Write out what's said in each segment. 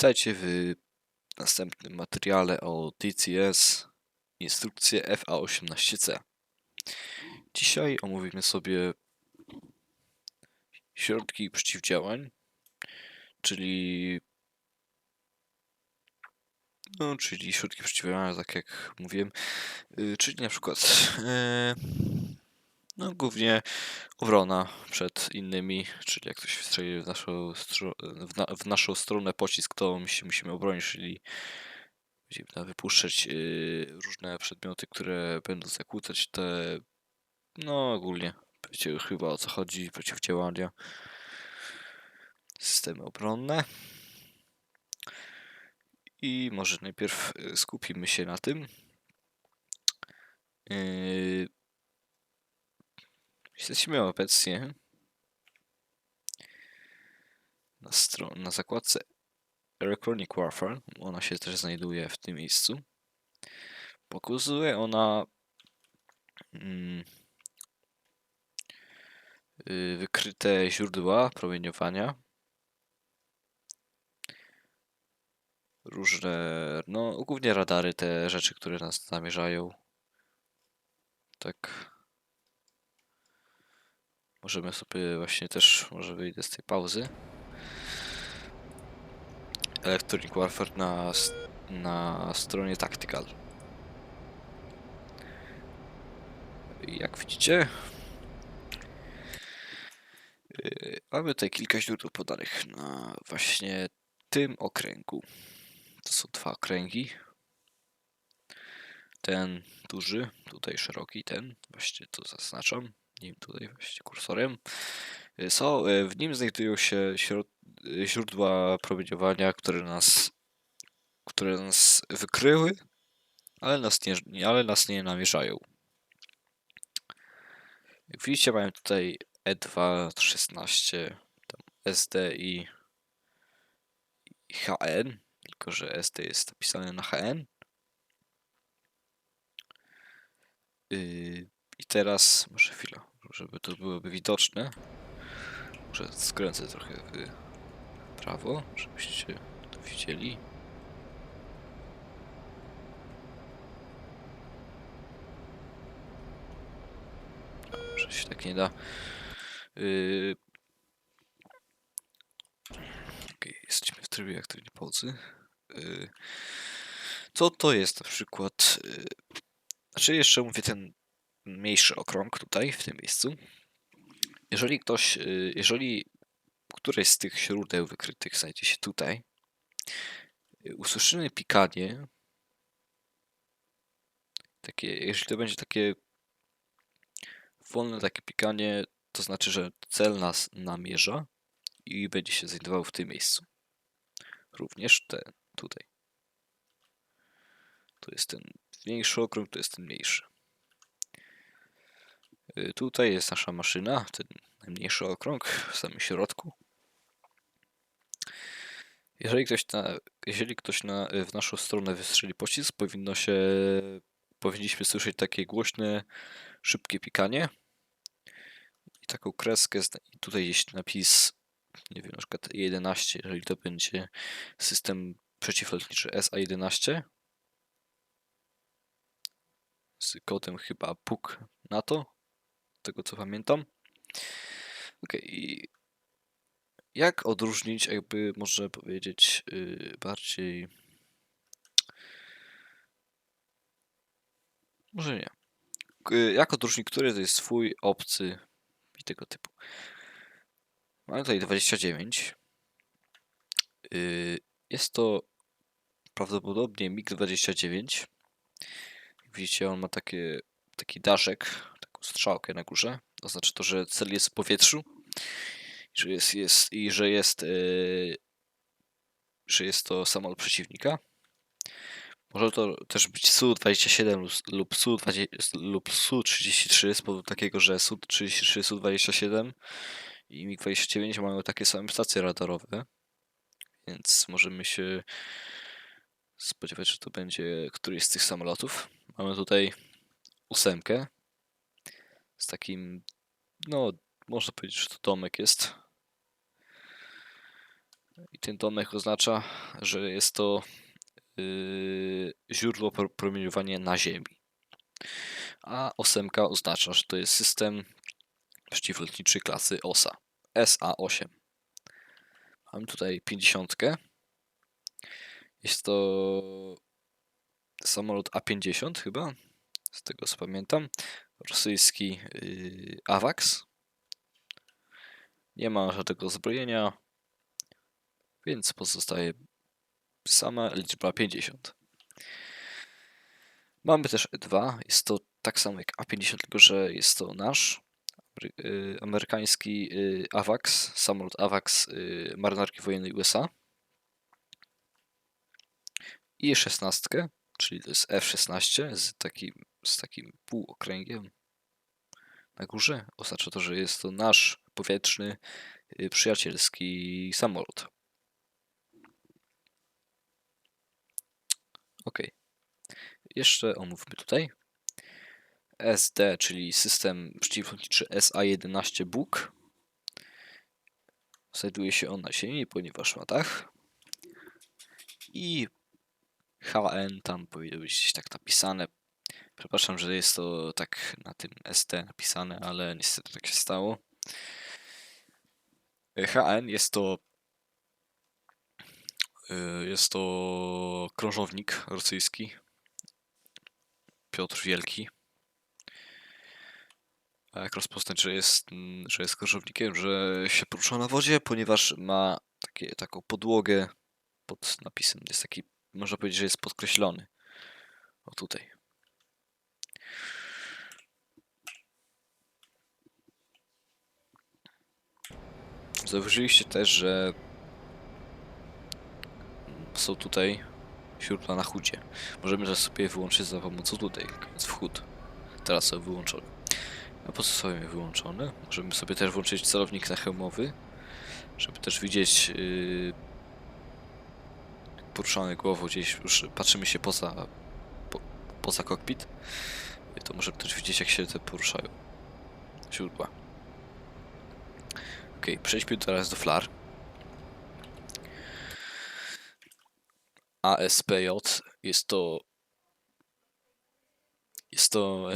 Witajcie w następnym materiale o DCS instrukcję FA18C. Dzisiaj omówimy sobie środki przeciwdziałań, czyli no, czyli środki przeciwdziałania, tak jak mówiłem, yy, czyli na przykład yy, no, głównie obrona przed innymi, czyli jak ktoś strzeli w naszą, w, na, w naszą stronę pocisk, to my się musimy obronić, czyli będziemy wypuszczać yy, różne przedmioty, które będą zakłócać te, no ogólnie, wiecie chyba o co chodzi, przeciwdziałania, systemy obronne. I może najpierw y, skupimy się na tym. Yy, Jesteśmy obecnie na, stro- na zakładce Electronic Warfare. Ona się też znajduje w tym miejscu. Pokazuje ona mm, y, wykryte źródła promieniowania. Różne, no głównie radary, te rzeczy, które nas zamierzają. Tak. Możemy sobie właśnie też, może wyjdę z tej pauzy. Electronic Warfare na, na stronie Tactical. Jak widzicie, yy, mamy tutaj kilka źródeł podanych na właśnie tym okręgu. To są dwa okręgi. Ten duży, tutaj szeroki, ten, właśnie to zaznaczam nim tutaj właśnie kursorem. Y, Są, y, w nim znajdują się y, źródła promieniowania, które nas, które nas wykryły, ale nas nie, ale nas nie namierzają. Jak widzicie, mają tutaj E E2, tam SD i, i HN, tylko że SD jest napisane na HN. Yy, I teraz, może chwilę, żeby to byłoby widoczne. Może skręcę trochę w prawo, żebyście to widzieli. Może się tak nie da. Yy... Okej, jesteśmy w trybie aktywnej pauzy. Yy... Co to jest na przykład? Yy... Znaczy jeszcze mówię ten mniejszy okrąg tutaj, w tym miejscu. Jeżeli ktoś, y, jeżeli któreś z tych źródeł wykrytych znajdzie się tutaj, y, usłyszymy pikanie, takie, jeżeli to będzie takie wolne takie pikanie, to znaczy, że cel nas namierza i będzie się znajdował w tym miejscu. Również ten tutaj. To jest ten większy okrąg, to jest ten mniejszy. Tutaj jest nasza maszyna, ten najmniejszy okrąg w samym środku. Jeżeli ktoś, na, jeżeli ktoś na, w naszą stronę wystrzeli pocisk, powinno się, powinniśmy słyszeć takie głośne, szybkie pikanie. I taką kreskę, i tutaj jest napis, nie wiem, na przykład 11, jeżeli to będzie system przeciwlotniczy SA-11 z kodem chyba PUK NATO, tego co pamiętam. Okej, i jak odróżnić, jakby można powiedzieć, yy, bardziej. Może nie. Jak odróżnić, który to jest swój, obcy i tego typu. Mamy tutaj 29. Yy, Jest to prawdopodobnie MiG-29. Jak Widzicie, on ma takie, taki daszek, strzałkę na górze. Oznacza to, że cel jest w powietrzu że jest, jest, i że jest, yy, że jest to samolot przeciwnika. Może to też być Su-27 lub- lub Su-20 lub Su-33 z powodu takiego, że Su-33, Su-27 i MiG-29 mają takie same stacje radarowe, więc możemy się spodziewać, że to będzie któryś z tych samolotów. Mamy tutaj ósemkę z takim, no, można powiedzieć, że to domek jest. I ten domek oznacza, że jest to yy, źródło pro- promieniowania na Ziemi. A ósemka oznacza, że to jest system przeciwlotniczy klasy OSA. SA-8. Mam tutaj 50. Jest to samolot A-50 chyba, z tego co pamiętam. Rosyjski yy. Nie ma żadnego zbrojenia, więc pozostaje sama liczba 50. Mamy też E2. Jest to tak samo jak A50, tylko że jest to nasz amery- y, amerykański y, AWACS, samolot AWACS y, marynarki wojennej USA. I 16, czyli to jest F-16 z takim, z takim półokręgiem na górze. Oznacza to, że jest to nasz powietrzny, y, przyjacielski samolot. Ok. Jeszcze omówmy tutaj. SD, czyli system przeciwlotniczy SA-11 Buk. Znajduje się on na ziemi, ponieważ ma dach. I HN tam powinno być tak napisane. Przepraszam, że jest to tak na tym ST napisane, ale niestety tak się stało. HN jest to y, jest to krążownik rosyjski Piotr Wielki. A jak rozpoznać, że jest, że jest krążownikiem, że się porusza na wodzie, ponieważ ma takie, taką podłogę pod napisem. Jest taki, można powiedzieć, że jest podkreślony. O tutaj. Zauważyliście też, że są tutaj źródła na chudzie. Możemy też sobie wyłączyć za pomocą tutaj, więc wchód. Teraz są wyłączone. A po co są wyłączone? Możemy sobie też włączyć celownik na hełmowy, żeby też widzieć yy, poruszane głową gdzieś, już patrzymy się poza, po, poza kokpit, to możemy też widzieć jak się te poruszają źródła. Ok, przejdźmy teraz do flar. ASPJ jest to jest to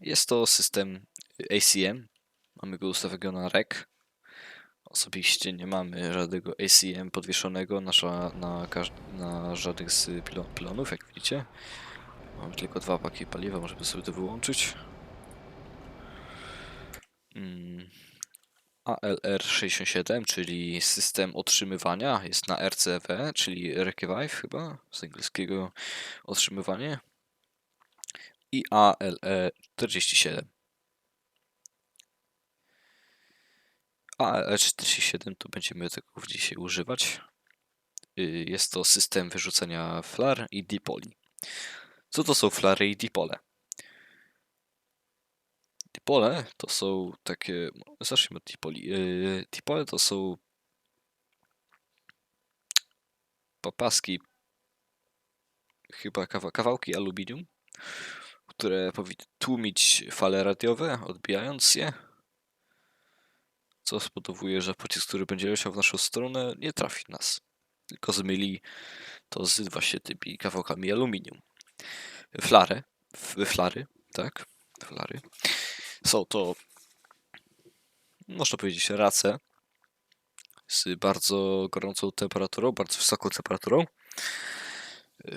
jest to system ACM. Mamy go ustawionego na REC. Osobiście nie mamy żadnego ACM podwieszonego na, na, na żadnych z pylonów, jak widzicie. Mamy tylko dwa paki paliwa, możemy sobie to wyłączyć. Mm. ALR67, czyli system otrzymywania, jest na RCV, czyli Revive chyba, z angielskiego otrzymywanie. I ALE47. ALE47 to będziemy tego dzisiaj używać. Y, Jest to system wyrzucenia flar i dipoli. Co to są flary i dipole? Dipole to są takie. Zacznijmy od dipoli. Yy, Dipole to są papaski, chyba kawa- kawałki aluminium, które powinny tłumić fale radiowe, odbijając je. Co spowoduje, że pocisk, który będzie leciał w naszą stronę, nie trafi nas, tylko zmyli to z właśnie tymi kawałkami aluminium. Flary, flary, tak, flary. Są to, można powiedzieć, race z bardzo gorącą temperaturą, bardzo wysoką temperaturą,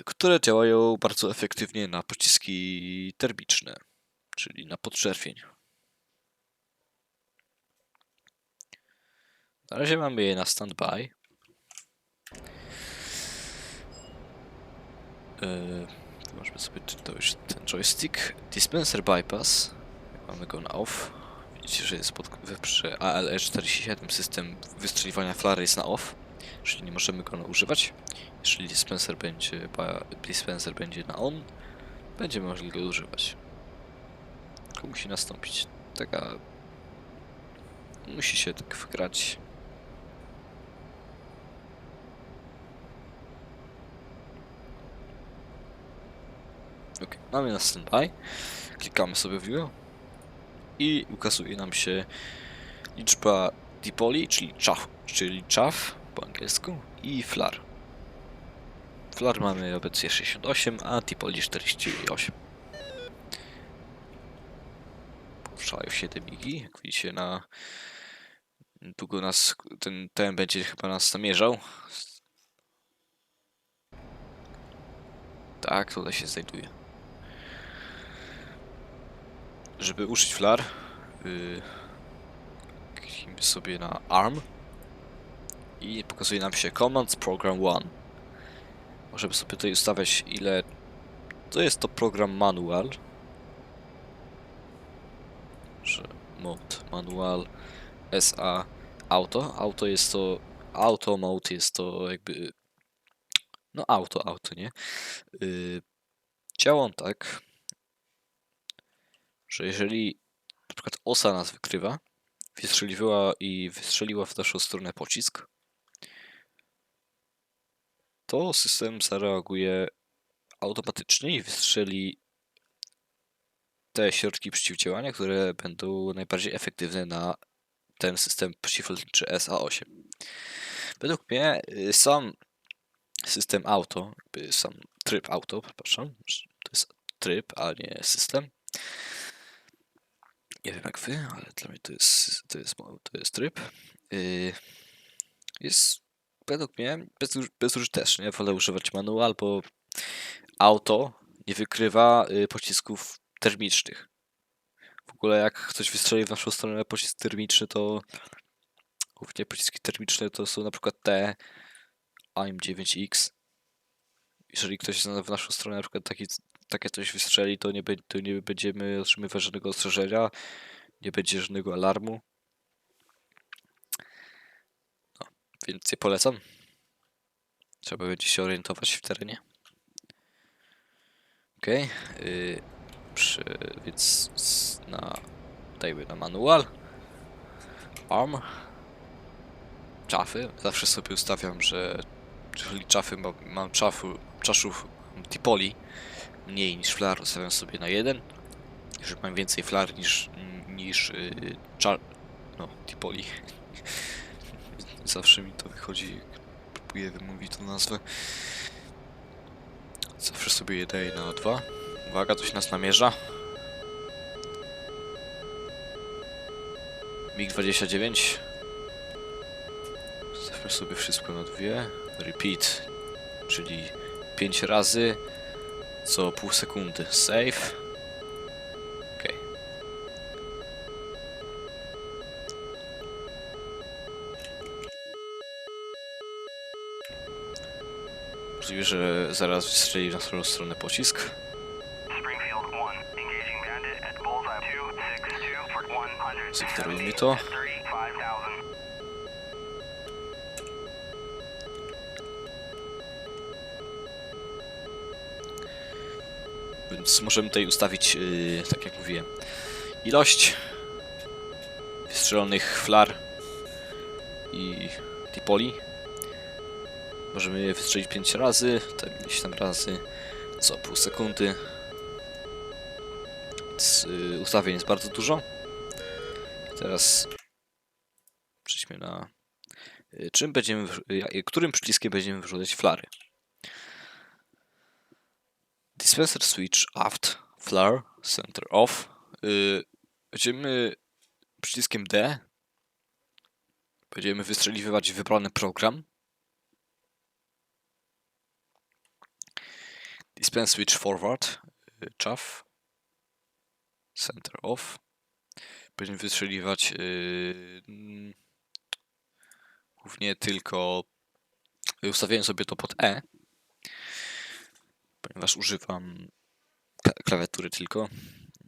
które działają bardzo efektywnie na pociski termiczne, czyli na podczerwień. Na razie mamy je na standby. Yy, możemy sobie to ten joystick. Dispenser bypass. Mamy go na off. Widzicie, że jest pod, przy ALE47 system wystrzeliwania flary jest na off, czyli nie możemy go używać. Jeżeli dispenser będzie, dispenser będzie na on, będziemy mogli go używać. To musi nastąpić taka... Musi się tak wgrać. Ok, mamy na standby. Klikamy sobie w niego i ukazuje nam się liczba Dipoli, czyli chaff, czyli chaff po angielsku i flar. Flar mamy obecnie 68, a Dipoli 48. Puszczają się te migi, jak widzicie na... Długo nas, ten, ten będzie chyba nas namierzał. Tak, tutaj się znajduje. Żeby użyć flar, yy, sobie na ARM i pokazuje nam się Commands Program 1. Możemy sobie tutaj ustawiać ile to jest to program manual. Że manual SA auto. Auto jest to auto mode jest to jakby no auto, auto, nie? Yy, działa on tak, że jeżeli na przykład osa nas wykrywa, wystrzeliła i wystrzeliła w naszą stronę pocisk, to system zareaguje automatycznie i wystrzeli te środki przeciwdziałania, które będą najbardziej efektywne na ten system przeciwlotniczy SA-8. Według mnie y, sam system auto, sam tryb auto, przepraszam, to jest tryb, a nie system. Nie wiem jak wy, ale dla mnie to jest, to jest, to jest tryb. Yy, jest według mnie bezuż- bezużyteczny. Wolę używać manual, bo auto nie wykrywa y, pocisków termicznych. W ogóle jak ktoś wystrzeli w naszą stronę pocisk termiczny, to głównie pociski termiczne to są na przykład te AIM-9X. Jeżeli ktoś w naszą stronę na przykład taki, takie coś wystrzeli, to nie, to nie będziemy otrzymywać żadnego ostrzeżenia, nie będzie żadnego alarmu. No, więc je polecam. Trzeba będzie się orientować w terenie. Okej, yy, przy, więc na, dajmy na manual. ARM. Czafy. Zawsze sobie ustawiam, że jeżeli czafy mam, mam czafu, czaszów Tipoli mniej niż flar, ustawiam sobie na jeden. Jeżeli mam więcej flar niż, niż yy, cza, no, Tipoli. Zawsze mi to wychodzi, jak próbuję wymówić tę nazwę. Zawsze sobie je daję na dwa. Uwaga, coś nas namierza. MiG-29. Stawmy sobie wszystko na dwie. Repeat, czyli 5 razy co pół sekundy. Save. Okej. Możliwe, że zaraz wystrzeli w naszą stronę pocisk. Springfield 1, Więc możemy tutaj ustawić, yy, tak jak mówiłem, ilość wystrzelonych flar i dipoli. Możemy je wystrzelić 5 razy, tam ileś tam razy co pół sekundy. Więc yy, ustawień jest bardzo dużo. I teraz przejdźmy na yy, czym będziemy, ja- którym przyciskiem będziemy wyrzucać flary. Dispenser switch aft, flare, center off. Yy, będziemy przyciskiem D. Będziemy wystrzeliwać wybrany program. Dispense switch forward, yy, chaff, center off. Będziemy wystrzeliwać yy, głównie tylko ustawiałem sobie to pod E ponieważ używam kla- klawiatury tylko.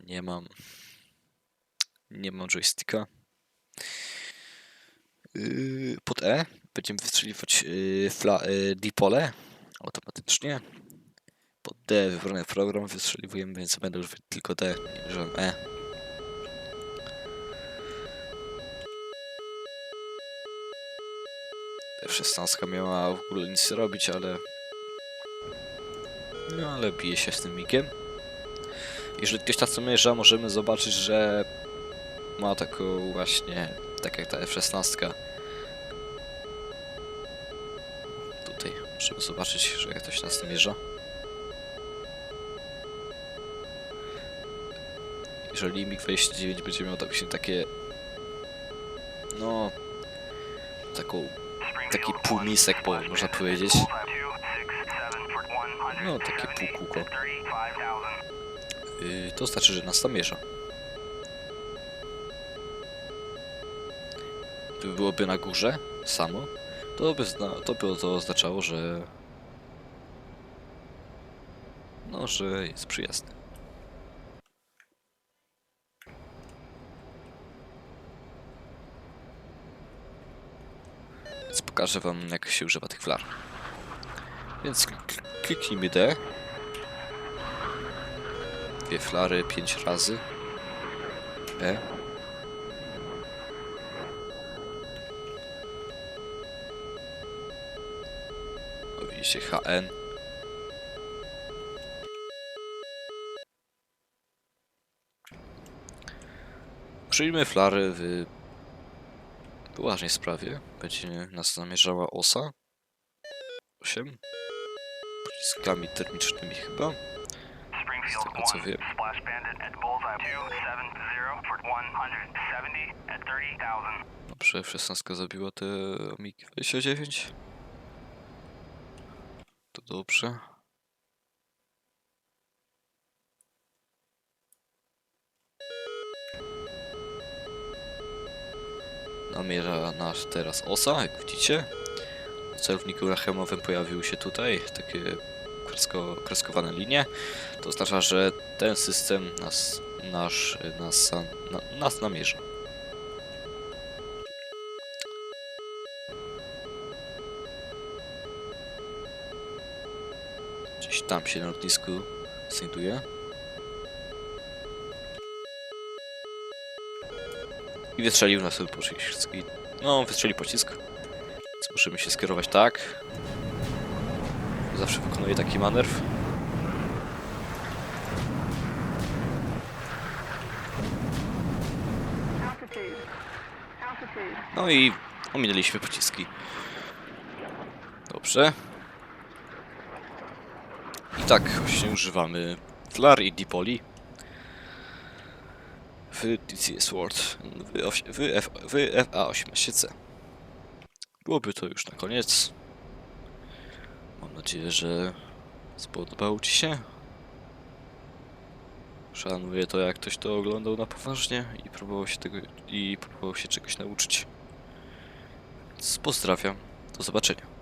Nie mam nie mam joysticka. Yy, pod E będziemy wystrzeliwać yy, yy, dipole automatycznie. Pod D wybrany program wystrzeliwujemy, więc będę używać tylko D, nie używam E. F16 miała w ogóle nic robić, ale no ale bije się z tym migiem. Jeżeli ktoś tak co mierza, możemy zobaczyć, że ma taką właśnie tak jak ta F-16. Tutaj możemy zobaczyć, że się nas namierza. Jeżeli MiG-29 będzie miał tak się takie... No... Taką... Taki półmisek, można powiedzieć. No, takie półkółko. Yy, to znaczy, że nas namierza. Gdyby byłoby na górze, samo, to by, to, by to oznaczało, że... No, że jest przyjazny. Więc pokażę wam, jak się używa tych flar. Więc kliknijmy D. Dwie flary, pięć razy. E. O, widzicie HN. Przyjmijmy flary w poważnej sprawie. Będzie nas zamierzała osa. 8. Pociskami termicznymi chyba. Springfield tego, co 1, wiem. Splash Bandit at Bullseye 270 for 170 at 30,000. Dobrze, F-16 zabiła te MiG-29. To dobrze. Namiera nas teraz osa, jak widzicie. Na celowniku rachemowym pojawiły się tutaj takie kresko, kreskowane linie. To oznacza, że ten system nas, nasz, nas, na, nas namierza. Gdzieś tam się na lotnisku znajduje. I wystrzelił nas ten pocisk. No, wystrzelił pocisk. Musimy się skierować tak. Zawsze wykonuję taki manewr. No i ominęliśmy pociski. Dobrze. I tak właśnie używamy flar i dipoli w DCS World w, w, w FA18C. Byłoby to już na koniec. Mam nadzieję, że spodobało Ci się. Szanuję to, jak ktoś to oglądał na poważnie i próbował się tego i próbował się czegoś nauczyć. Więc pozdrawiam. Do zobaczenia.